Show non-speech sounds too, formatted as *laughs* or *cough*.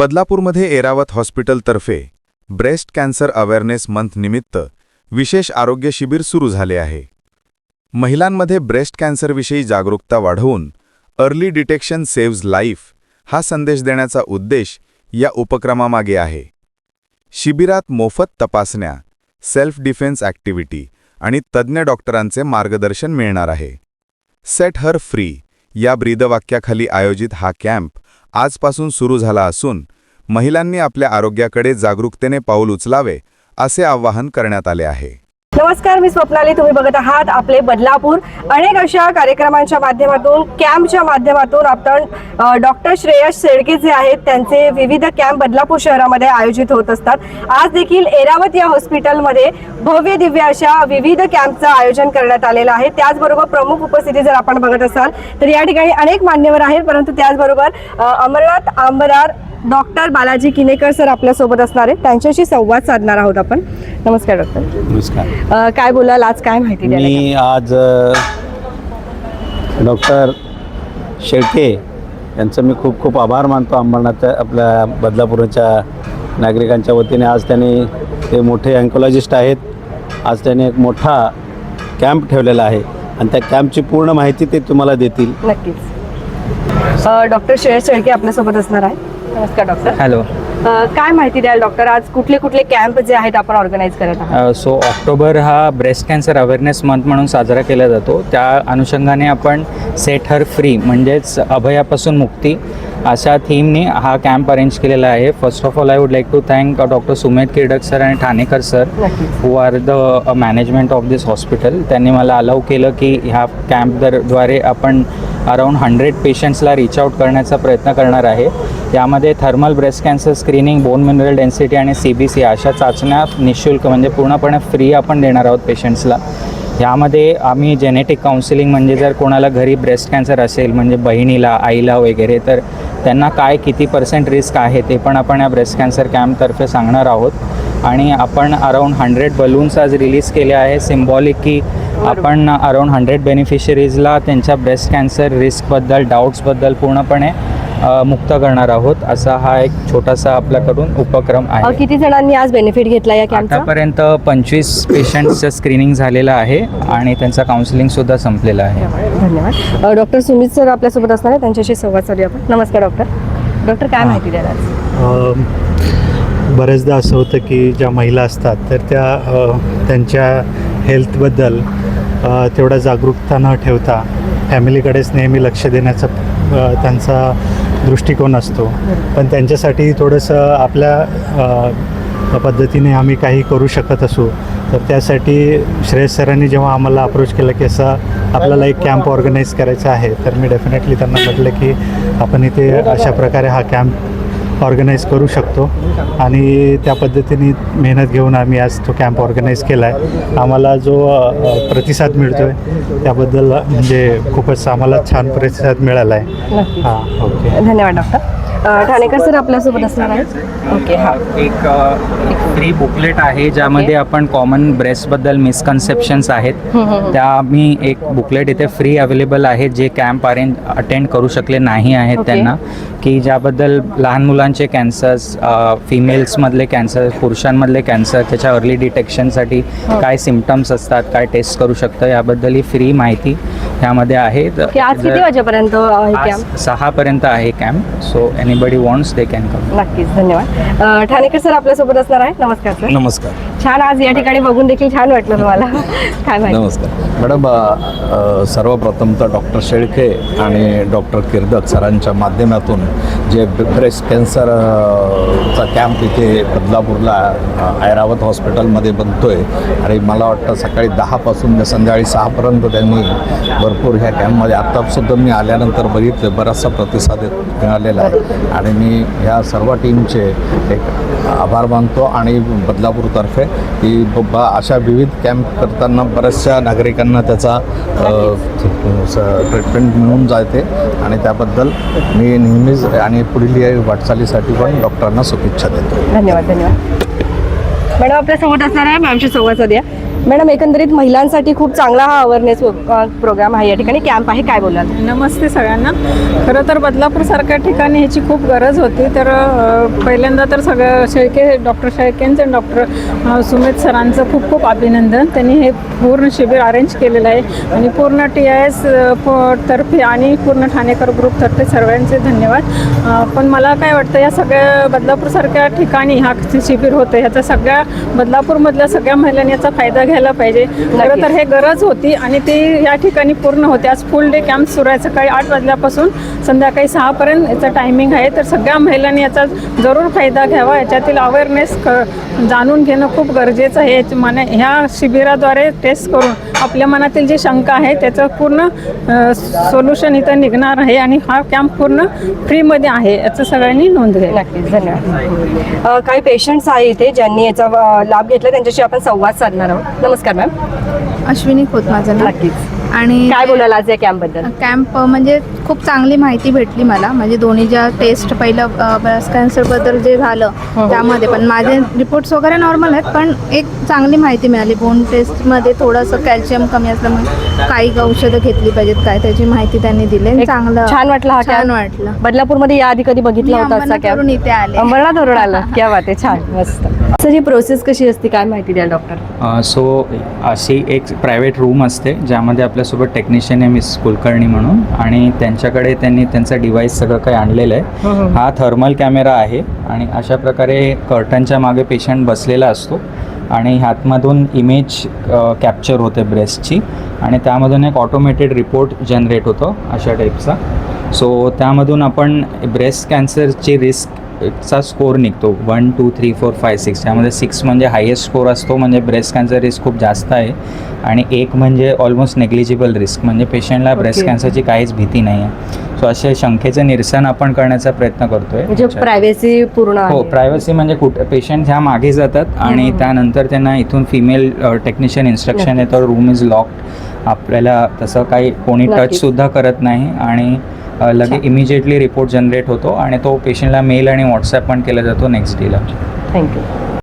बदलापूरमध्ये एरावत हॉस्पिटलतर्फे breast cancer awareness month निमित्त विशेष आरोग्य शिबिर सुरू झाले आहे. महिलांमध्ये ब्रेस्ट कॅन्सरविषयी जागरूकता वाढवून अर्ली डिटेक्शन सेव्ज लाईफ हा संदेश देण्याचा उद्देश या उपक्रमामागे आहे. शिबिरात मोफत तपासण्या सेल्फ डिफेन्स ॲक्टिव्हिटी आणि तज्ज्ञ डॉक्टरांचे मार्गदर्शन मिळणार आहे. सेट हर फ्री या ब्रीदवाक्याखाली आयोजित हा कॅम्प आजपासून सुरू झाला असून महिलांनी आपल्या आरोग्याकडे जागरूकतेने पाऊल उचलावे असे आवाहन करण्यात आले आहे. नमस्कार मी स्वप्नाली. तुम्ही बघत आहात आपले बदलापूर. अनेक अशा कार्यक्रमांच्या माध्यमातून कॅम्पच्या माध्यमातून आपण डॉक्टर श्रेयस शेळके जे आहेत त्यांचे विविध कॅम्प बदलापूर शहरामध्ये आयोजित होत असतात. आज देखील एरावत या हॉस्पिटलमध्ये भव्य दिव्य अशा विविध कॅम्पचं आयोजन करण्यात आलेलं आहे. त्याचबरोबर प्रमुख उपस्थिती जर आपण बघत असाल तर या ठिकाणी अनेक मान्यवर आहेत. परंतु त्याचबरोबर अमरनाथ आंबरार डॉक्टर बालाजी किनेकर सर आपल्यासोबत असणार आहेत. त्यांच्याशी संवाद साधणार आहोत आपण. नमस्कार डॉक्टर नमस्कार. अ, काय बोलाल? आज काय माहिती द्याल मी आज अ, डॉक्टर शेळके यांचं मी खूप खूप आभार मानतो अंबरनाथ आपल्या बदलापूरच्या नागरिकांच्या वतीने. आज त्यांनी ते मोठे अँकोलॉजिस्ट आहेत. आज त्यांनी एक मोठा कॅम्प ठेवलेला आहे. आणि त्या कॅम्पची पूर्ण माहिती ते तुम्हाला देतील. नक्कीच. अ, डॉक्टर श्रेयस शेळके आपल्यासोबत असणार आहे. नमस्कार डॉक्टर हॅलो काय माहिती द्याल डॉक्टर? आज कुठले कुठले कॅम्प जे आहेत आपण ऑर्गनाईज करत आहात? सो ऑक्टोबर हा ब्रेस्ट कॅन्सर अवेअरनेस मंथ म्हणून साजरा केला जातो. त्या अनुषंगाने आपण सेट हर फ्री म्हणजेच अभयापासून मुक्ती अशा थीमने हा कॅम्प अरेंज केलेला आहे. First of all I would like to thank doctor Sumedh Kirdak sir आणि Thanekar sir who are the management of this hospital त्यांनी मला अलाव केलं की ह्या कॅम्पद्वारे आपण अराऊंड हंड्रेड पेशंट्सला रीच आउट करण्याचा प्रयत्न करणार आहे. यामध्ये thermal breast cancer screening bone mineral density आणि सी बी सी अशा चाचण्या निशुल्क म्हणजे पूर्णपणे फ्री आपण देणार आहोत पेशंट्सला यामध्ये आम्ही जेनेटिक काउन्सिलिंग म्हणजे जर कोणाला घरी ब्रेस्ट कॅन्सर असेल म्हणजे बहिणीला आईला वगैरे तर त्यांना काय किती पर्सेंट रिस्क आहे ते पण आपण या ब्रेस्ट कॅन्सर कॅम्पतर्फे सांगणार आहोत. आणि आपण अराऊंड हंड्रेड बलून्स आज रिलीज केले आहे. सिम्बॉलिक की आपण अराऊंड हंड्रेड बेनिफिशरीजला त्यांच्या ब्रेस्ट कॅन्सर रिस्कबद्दल डाऊट्सबद्दल पूर्णपणे मुक्त करणार आहोत असा हा एक छोटासा आपल्याकडून उपक्रम आहे. किती जणांनी आज बेनिफिट घेतला या कॅम्पचा आतापर्यंत पंचवीस पेशंट्सचं स्क्रीनिंग झालेलं आहे आणि त्यांचं काउन्सिलिंगसुद्धा संपलेलं आहे. धन्यवाद. अ, डॉक्टर सुमित सर आपल्यासोबत असणार आहे त्यांच्याशी संवाद साधूया आपण. नमस्कर डॉक्टर डॉक्टर काय माहिती द्याल आज? अ, बऱ्याचदा असं होतं की ज्या महिला असतात तर त्या अ, त्यांच्या हेल्थबद्दल अ, तेवढा जागरूकता न ठेवता फॅमिलीकडेच नेहमी लक्ष देण्याचा अ, त्यांचा दृष्टिकोन असतो. पण त्यांच्यासाठी थोडंसं आपल्या पद्धतीने आम्ही काही करू शकत असू. तर त्यासाठी श्रेयस सरांनी जेव्हा आम्हाला अप्रोच केलं की असं आपल्याला एक कॅम्प ऑर्गनाईज करायचा आहे तर मी डेफिनेटली त्यांना म्हटलं की आपण इथे अशा प्रकारे हा कॅम्प ऑर्गनाईज करू शकतो. आणि त्या पद्धतीने मेहनत घेऊन आम्ही आज तो कॅम्प ऑर्गनाईज केला आहे आम्हाला जो प्रतिसाद मिळतो आहे त्याबद्दल म्हणजे खूपच आम्हाला छान प्रतिसाद मिळाला आहे हां ओके. धन्यवाद डॉक्टर. ठाणेकर सर आपल्यासोबत असणार आहेत. ओके हां. एक फ्री बुकलेट आहे ज्यामध्ये आपण कॉमन ब्रेस्टबद्दल मिसकन्सेप्शन्स आहेत. त्या मी एक बुकलेट इथे फ्री अवेलेबल आहे. जे कॅम्प अरेंज अटेंड करू शकले नाही आहेत. त्यांना. की ज्याबद्दल लहान मुलांचे कॅन्सर्स फिमेल्समधले कॅन्सर पुरुषांमधले कॅन्सर त्याच्या अर्ली डिटेक्शनसाठी काय सिमटम्स असतात काय टेस्ट करू शकतं याबद्दल ही फ्री माहिती ह्यामध्ये आहे. आज किती वाजेपर्यंत हे कॅम्प सहापर्यंत आहे camp so anybody wants they can come नक्कीच धन्यवाद. अ, ठाणेकर सर आपल्यासोबत असणार आहे. नमस्कार सर. नमस्कार. छान आज या ठिकाणी बघून देखील छान वाटलं तुम्हाला. काय माहिती. नमस्कार. मॅडम सर्वप्रथम तर डॉक्टर शेळके आणि डॉक्टर किर्दक सरांच्या माध्यमातून जे ब्रेस्ट कॅन्सर अ, चा कॅम्प इथे बदलापूरला ऐरावत हॉस्पिटलमध्ये बनतो आहे आणि मला वाटतं सकाळी दहापासून ते संध्याकाळी सहापर्यंत त्यांनी भरपूर ह्या कॅम्पमध्ये आत्तासुद्धा मी आल्यानंतर बघितलं बराचसा प्रतिसाद मिळालेला आहे. आणि मी ह्या सर्व टीमचे एक आभार मानतो आणि बदलापूरतर्फे की बाबा अशा विविध कॅम्प करताना बऱ्याचशा नागरिकांना त्याचा ट्रीटमेंट मिळून जाते. आणि त्याबद्दल मी नेहमीच आणि पुढील या वाटचालीसाठी पण डॉक्टरांना शुभेच्छा देतो. धन्यवाद धन्यवाद. मॅडम आपल्यासोबत असणार आहे मॅमशी संवाद साधूया. मॅडम एकंदरीत महिलांसाठी खूप चांगला हा अवेअरनेस प्रोग्राम आहे या ठिकाणी. कॅम्प आहे काय बोलाल नमस्ते सगळ्यांना. खरं तर बदलापूरसारख्या ठिकाणी ह्याची खूप गरज होती. तर पहिल्यांदा तर सगळं शेळके डॉक्टर शेळकेंचं डॉक्टर सुमित सरांचं खूप खूप अभिनंदन. त्यांनी हे पूर्ण शिबिर अरेंज केलेलं आहे. आणि पूर्ण टी आय एस तर्फे आणि पूर्ण ठाणेकर ग्रुपतर्फे सर्वांचे धन्यवाद. पण मला काय वाटतं या सगळ्या बदलापूरसारख्या ठिकाणी हा शिबिर होतं ह्याचा सगळ्या बदलापूरमधल्या सगळ्या महिलांनी याचा फायदा घ्यायला पाहिजे. खरं तर हे गरज होती आणि ती या ठिकाणी पूर्ण होते. आज फुल डे कॅम्प सुरू आहे. सकाळी आठ वाजल्यापासून संध्याकाळी सहापर्यंत याचं टायमिंग आहे. तर सगळ्या महिलांनी याचा जरूर फायदा घ्यावा. याच्यातील अवेअरनेस जाणून घेणं खूप गरजेचं आहे. मना ह्या शिबिराद्वारे टेस्ट करून आपल्या मनातील जी शंका आहे त्याचं पूर्ण सोल्युशन इथं निघणार आहे आणि हा कॅम्प पूर्ण फ्रीमध्ये आहे. याचं सगळ्यांनी नोंद घ्यायला. नक्कीच. धन्यवाद. काही पेशंट्स आहे इथे ज्यांनी याचा लाभ घेतला. त्यांच्याशी आपण संवाद साधणार आहोत. नमस्कार मॅम. अश्विनी खोत माझं नक्कीच. आणि काय बोलाल आज या कॅम्पबद्दल कॅम्प म्हणजे खूप चांगली माहिती भेटली मला. म्हणजे दोन्ही ज्या टेस्ट पहिलं ब्रेस्ट कॅन्सरबद्दल जे झालं त्यामध्ये. पण माझे रिपोर्ट्स वगैरे नॉर्मल आहेत पण एक चांगली माहिती मिळाली. बोन टेस्टमध्ये थोडंसं कॅल्शियम कमी असल्यामुळे काही औषधं घेतली पाहिजेत काय त्याची माहिती त्यांनी दिली. चांगलं छान वाटला हा छान? वाटलं. बदलापूरमध्ये या आधी कधी बघितला होता असा कॅम्प? इथे आले. अंबरनाथवरून आला. क्या बात आहे छान *laughs* मस्त. सर ही प्रोसेस कशी असते? काय माहिती द्याल डॉक्टर सो अशी एक प्रायव्हेट रूम असते ज्यामध्ये आपल्यासोबत टेक्निशियन आहे मिस कुलकर्णी म्हणून. आणि त्यांच्याकडे त्यांनी त्यांचं डिव्हाइस सगळं काही आणलेलं आहे. हा थर्मल कॅमेरा आहे आणि अशा प्रकारे कर्टनच्या मागे पेशंट बसलेला असतो. आणि ह्यातमधून इमेज कॅप्चर होते ब्रेस्टची आणि त्यामधून एक ऑटोमेटेड रिपोर्ट जनरेट होतो अशा टाईपचा सो त्यामधून आपण ब्रेस्ट कॅन्सरची रिस्क चा स्कोर निघतो. One two three four five six त्यामध्ये सिक्स म्हणजे हायेस्ट स्कोर असतो म्हणजे ब्रेस्ट कॅन्सर रिस्क खूप जास्त आहे. आणि एक म्हणजे ऑलमोस्ट नेग्लिजिबल रिस्क म्हणजे पेशंटला ब्रेस्ट. कॅन्सरची काहीच भीती नाही आहे सो असे शंखेचं निरसन आपण करण्याचा प्रयत्न करतोय. म्हणजे प्रायव्हसी पूर्ण हो प्रायव्हसी म्हणजे कुठे पेशंट ह्या मागे जातात आणि त्यानंतर त्यांना इथून फिमेल टेक्निशियन इन्स्ट्रक्शन येतं. रूम इज लॉक्ड आपल्याला तसं काही कोणी नक्कीच. टच सुद्धा करत नाही. आणि लगे इमिजिएटली रिपोर्ट जनरेट होतो आणि तो पेशंटला मेल आणि व्हॉट्सॲप पण केला जातो नेक्स्ट डेला थँक्यू